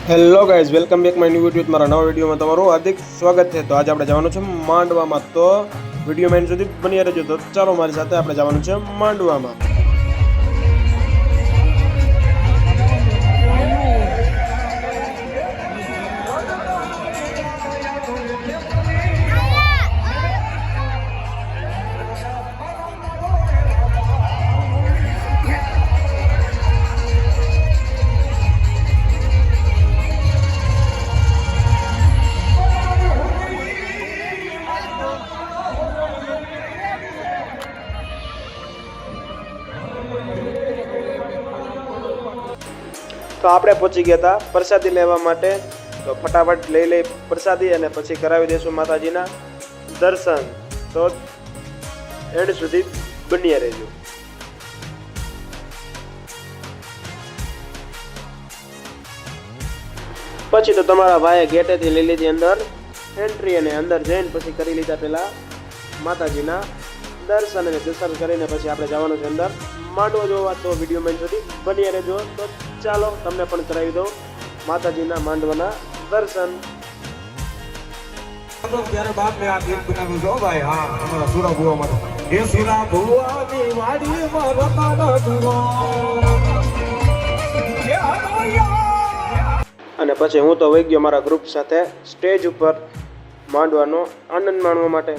Hello guys welcome back my new video મારા નવા વિડીયોમાં તમારું હાર્દિક સ્વાગત છે તો આજે આપણે જવાનું છે માંડવામાં તો વીડિયો મેન સુધી બની રહેજો તો ચાલો મારી સાથે આપણે જવાનું છે માંડવામાં તો આપણે પહોંચી ગયા હતા પ્રસાદી લેવા માટે. તો ફટાફટ લઈ લઈ પ્રસાદી અને પછી કરાવી દઈશું માતાજીના દર્શન. તો એડ સુધી બન્યા રહેજો. પછી તો તમારા ભાઈએ ગેટેથી લઈ લીધી અંદર. એન્ટ્રી અને અંદર જઈને પછી કરી લીધા પહેલાં માતાજીના દર્શન અને દર્શન કરીને પછી આપણે જવાનું છે અંદર. માંડવો જોવા તો વીડિયો મેન સુધી. બની રહેજો. તો ચાલો તમને પણ કરાવી દઉં. માતાજીના માંડવાના દર્શન. ત્યારે બાપ મેં આ ગીત બનાવ્યું છે ભાઈ. હા અમારા સુરા ભુવા માટે. એ સુરા ભુવાની વાડીમાં રમાડો ભુવા. અને પછી હું તો વહી ગયો મારા ગ્રુપ સાથે સ્ટેજ ઉપર માંડવાનો આનંદ માણવા માટે.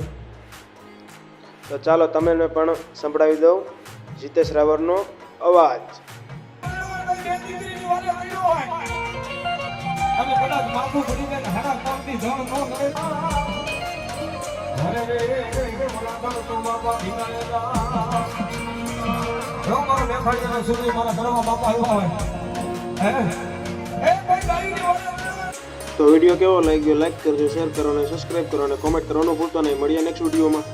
તો ચાલો તમને પણ સંભળાવી દઉં જીતેશ રાવરનો અવાજ. તો વીડિયો કેવો લાગ્યો? લાઈક કરજો શેર કરો અને સબસ્ક્રાઈબ કરો અને કોમેન્ટ કરવાનું ભૂલતો નહીં. મળીએ નેક્સ્ટ વિડીયોમાં.